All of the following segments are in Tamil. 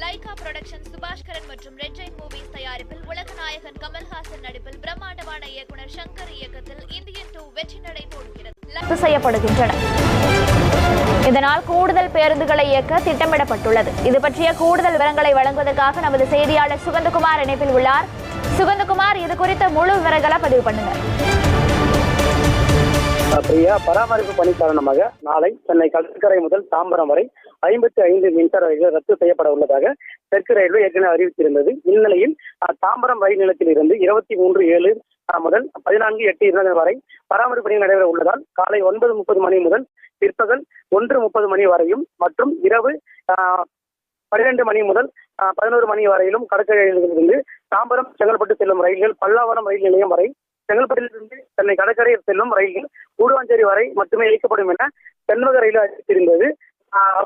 லைகா புரொடக்ஷன் சுபாஷ்கரன் மற்றும் ரெட் ஜெயின் மூவிஸ் தயாரிப்பில் உலகநாயகன் கமல்ஹாசன் நடிப்பில் பிரம்மாண்டமான இயக்குனர் சங்கர் இயக்கத்தில் இந்தியன் டூ வெற்றி நடை போடுகிறது ரத்து செய்யப்படுகின்றன. இதனால் கூடுதல் பேருந்துகளை இயக்க திட்டமிடப்பட்டுள்ளது. இது பற்றிய கூடுதல் விவரங்களை வழங்குவதற்காக நமது செய்தியாளர் சுகந்தகுமார் இணைப்பில் உள்ளார். சுகந்தகுமார் இது குறித்த முழு விவரங்களை பதிவு பண்ணுங்க. பிரியா பராமரிப்பு பணி காரணமாக நாளை சென்னை கடற்கரை முதல் தாம்பரம் வரை ஐம்பத்தி ஐந்து மின்சார ரயில்கள் ரத்து செய்யப்பட உள்ளதாக தெற்கு ரயில்வே ஏற்கனவே அறிவித்திருந்தது. இந்நிலையில் தாம்பரம் ரயில் நிலையத்தில் இருந்து இருபத்தி மூன்று ஏழு முதல் பதினான்கு எட்டு இரண்டு வரை பராமரிப்பு பணி நடைபெற உள்ளதால் காலை ஒன்பது முப்பது மணி முதல் பிற்பகல் ஒன்று முப்பது மணி வரையும் மற்றும் இரவு பன்னிரண்டு மணி முதல் பதினோரு மணி வரையிலும் கடற்கரையிலிருந்து தாம்பரம் செங்கல்பட்டு செல்லும் ரயில்கள் பல்லாவரம் ரயில் நிலையம் வரை செங்கல்பட்டிலிருந்து சென்னை கடற்கரை செல்லும் ரயில்கள் கூடுவாஞ்சேரி வரை மட்டுமே இயக்கப்படும் என தென்மக ரயில் அறிவித்திருந்தது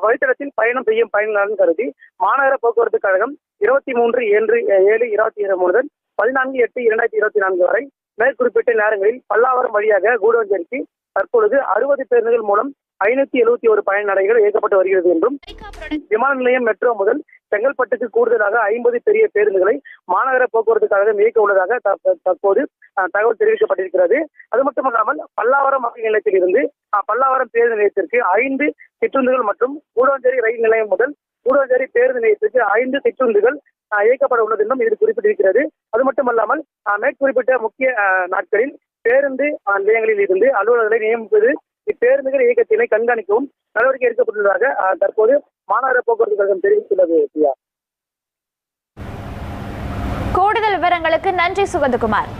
வழித்தடத்தில் பயணம் செய்யும் பயணிகளும் கருதி மாநகர போக்குவரத்து கழகம் இருபத்தி மூன்று ஏழு ஏழு இருபத்தி ஏழு முதல் பதினான்கு எட்டு இரண்டாயிரத்தி இருபத்தி நான்கு வரை மேற்குறிப்பிட்ட நேரங்களில் பல்லாவரம் வழியாக கூடுவாஞ்சேரிக்கு தற்பொழுது அறுபது பேருந்துகள் மூலம் ஐநூத்தி எழுபத்தி ஒரு பயண நடைகள் இயக்கப்பட்டு வருகிறது என்றும் விமான நிலையம் மெட்ரோ முதல் செங்கல்பட்டுக்கு கூடுதலாக ஐம்பது பெரிய பேருந்துகளை மாநகர போக்குவரத்து கழகம் இயக்க உள்ளதாக தற்போது தகவல் தெரிவிக்கப்பட்டிருக்கிறது. அது மட்டுமல்லாமல் பல்லாவரம் ரயில் நிலையத்தில் இருந்து பல்லாவரம் பேருந்து நிலையத்திற்கு ஐந்து சிற்றுந்துகள் மற்றும் கூடாஞ்சேரி ரயில் நிலையம் முதல் கூடாஞ்சேரி பேருந்து நிலையத்திற்கு ஐந்து சிற்றுந்துகள் இயக்கப்பட உள்ளது என்றும் இது குறிப்பிட்டிருக்கிறது. அது மட்டுமல்லாமல் மேற்குறிப்பிட்ட முக்கிய நாட்களில் பேருந்து நிலையங்களில் இருந்து அலுவலர்களை நியமிப்பது இப்பேருந்துகள் இயக்கத்தினை கண்காணிக்கவும் நடவடிக்கை எடுக்கப்பட்டுள்ளதாக தற்போது மாநகர போக்குவரத்து கழகம் தெரிவித்துள்ளது பிரியா. கூடுதல் விவரங்களுக்கு நன்றி சுகந்தகுமார்.